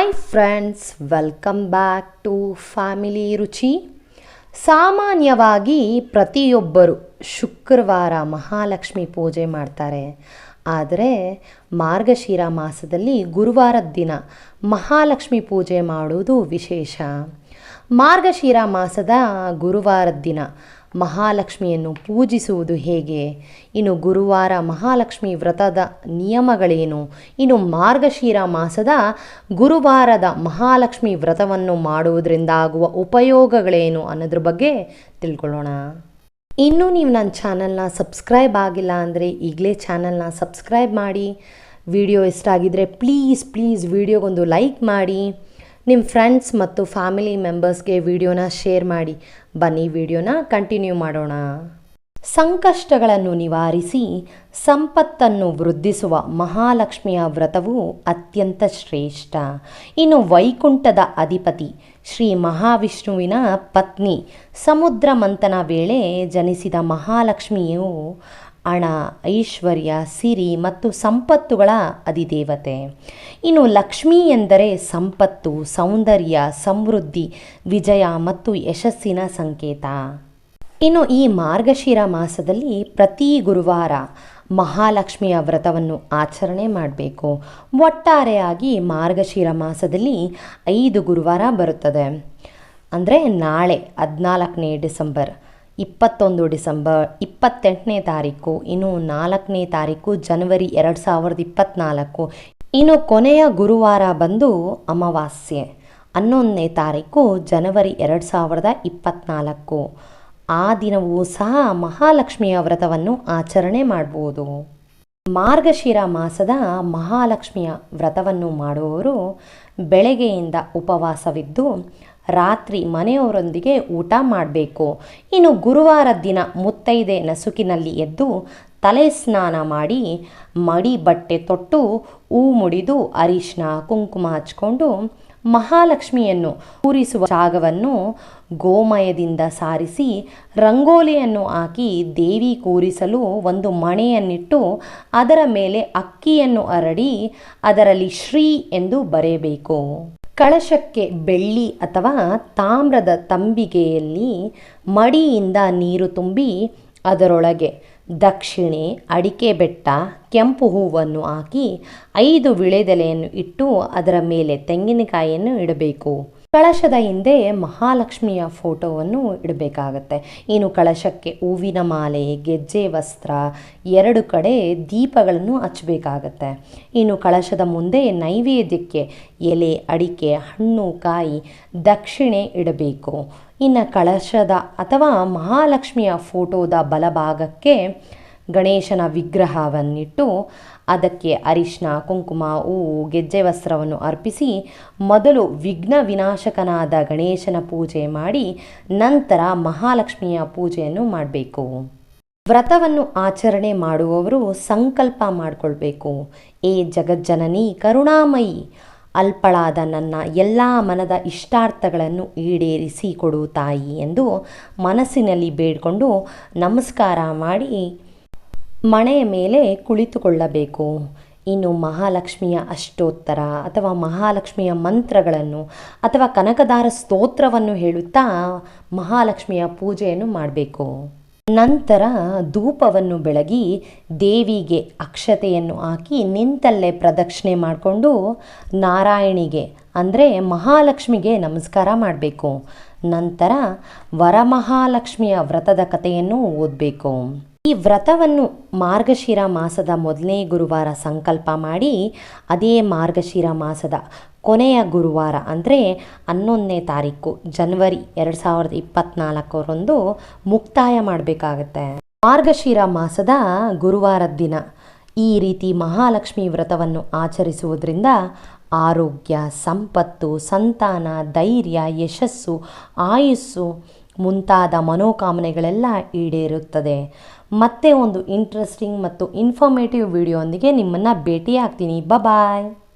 Hi friends welcome back to family Ruchi ಸಾಮಾನ್ಯವಾಗಿ ಪ್ರತಿಯೊಬ್ಬರು ಶುಕ್ರವಾರ ಮಹಾಲಕ್ಷ್ಮಿ ಪೂಜೆ ಮಾಡ್ತಾರೆ. ಆದರೆ ಮಾರ್ಗಶಿರ ಮಾಸದಲ್ಲಿ ಗುರುವಾರದ ದಿನ ಮಹಾಲಕ್ಷ್ಮಿ ಪೂಜೆ ಮಾಡುವುದು ವಿಶೇಷ. ಮಾರ್ಗಶಿರ ಮಾಸದ ಗುರುವಾರದ ದಿನ ಮಹಾಲಕ್ಷ್ಮಿಯನ್ನು ಪೂಜಿಸುವುದು ಹೇಗೆ? ಇನ್ನು ಗುರುವಾರ ಮಹಾಲಕ್ಷ್ಮಿ ವ್ರತದ ನಿಯಮಗಳೇನು? ಇನ್ನು ಮಾರ್ಗಶಿರ ಮಾಸದ ಗುರುವಾರದ ಮಹಾಲಕ್ಷ್ಮಿ ವ್ರತವನ್ನು ಮಾಡುವುದರಿಂದ ಆಗುವ ಉಪಯೋಗಗಳೇನು ಅನ್ನೋದ್ರ ಬಗ್ಗೆ ತಿಳ್ಕೊಳ್ಳೋಣ. ಇನ್ನೂ ನೀವು ನನ್ನ ಚಾನಲ್ನ ಸಬ್ಸ್ಕ್ರೈಬ್ ಆಗಿಲ್ಲ ಅಂದರೆ ಈಗಲೇ ಚಾನಲ್ನ ಸಬ್ಸ್ಕ್ರೈಬ್ ಮಾಡಿ. ವಿಡಿಯೋ ಇಷ್ಟ ಆಗಿದ್ದರೆ ಪ್ಲೀಸ್ ಪ್ಲೀಸ್ ವಿಡಿಯೋಗೊಂದು ಲೈಕ್ ಮಾಡಿ. ನಿಮ್ಮ ಫ್ರೆಂಡ್ಸ್ ಮತ್ತು ಫ್ಯಾಮಿಲಿ ಮೆಂಬರ್ಸ್ಗೆ ವಿಡಿಯೋನ ಶೇರ್ ಮಾಡಿ. ಬನ್ನಿ ವಿಡಿಯೋನ ಕಂಟಿನ್ಯೂ ಮಾಡೋಣ. ಸಂಕಷ್ಟಗಳನ್ನು ನಿವಾರಿಸಿ, ಸಂಪತ್ತನ್ನು ವೃದ್ಧಿಸುವ ಮಹಾಲಕ್ಷ್ಮಿಯ ವ್ರತವು ಅತ್ಯಂತ ಶ್ರೇಷ್ಠ. ಇನ್ನು ವೈಕುಂಠದ ಅಧಿಪತಿ ಶ್ರೀ ಮಹಾವಿಷ್ಣುವಿನ ಪತ್ನಿ ಸಮುದ್ರ ಮಂಥನ ವೇಳೆ ಜನಿಸಿದ ಮಹಾಲಕ್ಷ್ಮಿಯು ಹಣ ಐಶ್ವರ್ಯ, ಸಿರಿ ಮತ್ತು ಸಂಪತ್ತುಗಳ ಅಧಿದೇವತೆ. ಇನ್ನು ಲಕ್ಷ್ಮಿ ಎಂದರೆ ಸಂಪತ್ತು, ಸೌಂದರ್ಯ, ಸಮೃದ್ಧಿ, ವಿಜಯ ಮತ್ತು ಯಶಸ್ಸಿನ ಸಂಕೇತ. ಇನ್ನು ಈ ಮಾರ್ಗಶಿರ ಮಾಸದಲ್ಲಿ ಪ್ರತಿ ಗುರುವಾರ ಮಹಾಲಕ್ಷ್ಮಿಯ ವ್ರತವನ್ನು ಆಚರಣೆ ಮಾಡಬೇಕು. ಒಟ್ಟಾರೆಯಾಗಿ ಮಾರ್ಗಶಿರ ಮಾಸದಲ್ಲಿ ಐದು ಗುರುವಾರ ಬರುತ್ತದೆ. ಅಂದರೆ ನಾಳೆ, ಹದಿನಾಲ್ಕನೇ ಡಿಸೆಂಬರ್. ಇಪ್ಪತ್ತೊಂದು ಡಿಸೆಂಬರ್ ಇಪ್ಪತ್ತೆಂಟನೇ ತಾರೀಕು, ಇನ್ನು ನಾಲ್ಕನೇ ತಾರೀಕು ಜನವರಿ ಎರಡು ಸಾವಿರದ ಇಪ್ಪತ್ತ್ನಾಲ್ಕು ಇನ್ನು ಕೊನೆಯ ಗುರುವಾರ ಬಂದು ಅಮಾವಾಸ್ಯೆ ಹನ್ನೊಂದನೇ ತಾರೀಕು ಜನವರಿ ಎರಡು ಸಾವಿರದ ಇಪ್ಪತ್ತ್ನಾಲ್ಕು ಆ ದಿನವೂ ಸಹ ಮಹಾಲಕ್ಷ್ಮಿಯ ವ್ರತವನ್ನು ಆಚರಣೆ ಮಾಡ್ಬೋದು. ಮಾರ್ಗಶಿರ ಮಾಸದ ಮಹಾಲಕ್ಷ್ಮಿಯ ವ್ರತವನ್ನು ಮಾಡುವವರು ಬೆಳಗ್ಗೆಯಿಂದ ಉಪವಾಸವಿದ್ದು ರಾತ್ರಿ ಮನೆಯವರೊಂದಿಗೆ ಊಟ ಮಾಡಬೇಕು. ಇನ್ನು ಗುರುವಾರ ದಿನ ಮುತ್ತೈದೆ ನಸುಕಿನಲ್ಲಿ ಎದ್ದು ತಲೆ ಸ್ನಾನ ಮಾಡಿ ಮಡಿ ಬಟ್ಟೆ ತೊಟ್ಟು ಹೂ ಮುಡಿದು ಅರಿಶಿನ ಕುಂಕುಮ ಹಚ್ಕೊಂಡು ಮಹಾಲಕ್ಷ್ಮಿಯನ್ನು ಪೂರಿಸುವ ಜಾಗವನ್ನು ಗೋಮಯದಿಂದ ಸಾರಿಸಿ ರಂಗೋಲಿಯನ್ನು ಹಾಕಿ ದೇವಿ ಕೂರಿಸಲು ಒಂದು ಮಣೆಯನ್ನಿಟ್ಟು ಅದರ ಮೇಲೆ ಅಕ್ಕಿಯನ್ನು ಹರಡಿ ಅದರಲ್ಲಿ ಶ್ರೀ ಎಂದು ಬರೆಯಬೇಕು. ಕಳಶಕ್ಕೆ ಬೆಳ್ಳಿ ಅಥವಾ ತಾಮ್ರದ ತಂಬಿಗೆಯಲ್ಲಿ ಮಡಿಯಿಂದ ನೀರು ತುಂಬಿ ಅದರೊಳಗೆ ದಕ್ಷಿಣೆ, ಅಡಿಕೆ ಬೆಟ್ಟ, ಕೆಂಪು ಹೂವನ್ನು ಹಾಕಿ ಐದು ವಿಳೆದೆಲೆಯನ್ನು ಇಟ್ಟು ಅದರ ಮೇಲೆ ತೆಂಗಿನಕಾಯಿಯನ್ನು ಇಡಬೇಕು. ಕಳಶದ ಹಿಂದೆ ಮಹಾಲಕ್ಷ್ಮಿಯ ಫೋಟೋವನ್ನು ಇಡಬೇಕಾಗತ್ತೆ. ಇನ್ನು ಕಳಶಕ್ಕೆ ಹೂವಿನ ಮಾಲೆ, ಗೆಜ್ಜೆ, ವಸ್ತ್ರ ಎರಡು ಕಡೆ ದೀಪಗಳನ್ನು ಹಚ್ಚಬೇಕಾಗತ್ತೆ. ಇನ್ನು ಕಳಶದ ಮುಂದೆ ನೈವೇದ್ಯಕ್ಕೆ ಎಲೆ, ಅಡಿಕೆ, ಹಣ್ಣು, ಕಾಯಿ ದಕ್ಷಿಣೆ ಇಡಬೇಕು. ಇನ್ನು ಕಳಶದ ಅಥವಾ ಮಹಾಲಕ್ಷ್ಮಿಯ ಫೋಟೋದ ಬಲಭಾಗಕ್ಕೆ ಗಣೇಶನ ವಿಗ್ರಹವನ್ನಿಟ್ಟು ಅದಕ್ಕೆ ಅರಿಶಿನ ಕುಂಕುಮ, ಹೂವು, ಗೆಜ್ಜೆ ವಸ್ತ್ರವನ್ನು ಅರ್ಪಿಸಿ ಮೊದಲು ವಿಘ್ನ ವಿನಾಶಕನಾದ ಗಣೇಶನ ಪೂಜೆ ಮಾಡಿ ನಂತರ ಮಹಾಲಕ್ಷ್ಮಿಯ ಪೂಜೆಯನ್ನು ಮಾಡಬೇಕು. ವ್ರತವನ್ನು ಆಚರಣೆ ಮಾಡುವವರು ಸಂಕಲ್ಪ ಮಾಡಿಕೊಳ್ಬೇಕು. ಏ ಜಗಜ್ಜನನಿ ಕರುಣಾಮಯಿ, ಅಲ್ಪಳಾದ ನನ್ನ ಎಲ್ಲ ಮನದ ಇಷ್ಟಾರ್ಥಗಳನ್ನು ಈಡೇರಿಸಿ ಕೊಡು ತಾಯಿ ಎಂದು ಮನಸ್ಸಿನಲ್ಲಿ ಬೇಡಿಕೊಂಡು ನಮಸ್ಕಾರ ಮಾಡಿ ಮಣೆಯ ಮೇಲೆ ಕುಳಿತುಕೊಳ್ಳಬೇಕು. ಇನ್ನು ಮಹಾಲಕ್ಷ್ಮಿಯ ಅಷ್ಟೋತ್ತರ ಅಥವಾ ಮಹಾಲಕ್ಷ್ಮಿಯ ಮಂತ್ರಗಳನ್ನು ಅಥವಾ ಕನಕದಾರ ಸ್ತೋತ್ರವನ್ನು ಹೇಳುತ್ತಾ ಮಹಾಲಕ್ಷ್ಮಿಯ ಪೂಜೆಯನ್ನು ಮಾಡಬೇಕು. ನಂತರ ಧೂಪವನ್ನು ಬೆಳಗಿ ದೇವಿಗೆ ಅಕ್ಷತೆಯನ್ನು ಹಾಕಿ ನಿಂತಲ್ಲೇ ಪ್ರದಕ್ಷಿಣೆ ಮಾಡಿಕೊಂಡು ನಾರಾಯಣಿಗೆ, ಅಂದರೆ ಮಹಾಲಕ್ಷ್ಮಿಗೆ ನಮಸ್ಕಾರ ಮಾಡಬೇಕು. ನಂತರ ವರಮಹಾಲಕ್ಷ್ಮಿಯ ವ್ರತದ ಕಥೆಯನ್ನು ಓದಬೇಕು. ಈ ವ್ರತವನ್ನು ಮಾರ್ಗಶಿರ ಮಾಸದ ಮೊದಲನೇ ಗುರುವಾರ ಸಂಕಲ್ಪ ಮಾಡಿ, ಅದೇ ಮಾರ್ಗಶಿರ ಮಾಸದ ಕೊನೆಯ ಗುರುವಾರ, ಅಂದರೆ ಹನ್ನೊಂದನೇ ತಾರೀಕು, ಜನವರಿ ಎರಡು ಸಾವಿರದ ಇಪ್ಪತ್ತ್ನಾಲ್ಕರಂದು ಮುಕ್ತಾಯ ಮಾಡಬೇಕಾಗತ್ತೆ. ಮಾರ್ಗಶಿರ ಮಾಸದ ಗುರುವಾರದ ದಿನ ಈ ರೀತಿ ಮಹಾಲಕ್ಷ್ಮಿ ವ್ರತವನ್ನು ಆಚರಿಸುವುದರಿಂದ ಆರೋಗ್ಯ, ಸಂಪತ್ತು, ಸಂತಾನ, ಧೈರ್ಯ, ಯಶಸ್ಸು, ಆಯುಸ್ಸು ಮುಂತಾದ ಮನೋಕಾಮನೆಗಳೆಲ್ಲ ಈಡೇರುತ್ತದೆ. ಮತ್ತೆ ಒಂದು ಇಂಟ್ರೆಸ್ಟಿಂಗ್ ಮತ್ತು ಇನ್ಫಾರ್ಮೇಟಿವ್ ವಿಡಿಯೋ ಒಂದಿಗೆ ನಿಮ್ಮನ್ನು ಭೇಟಿಯಾಗ್ತೀನಿ. ಬಾಯ್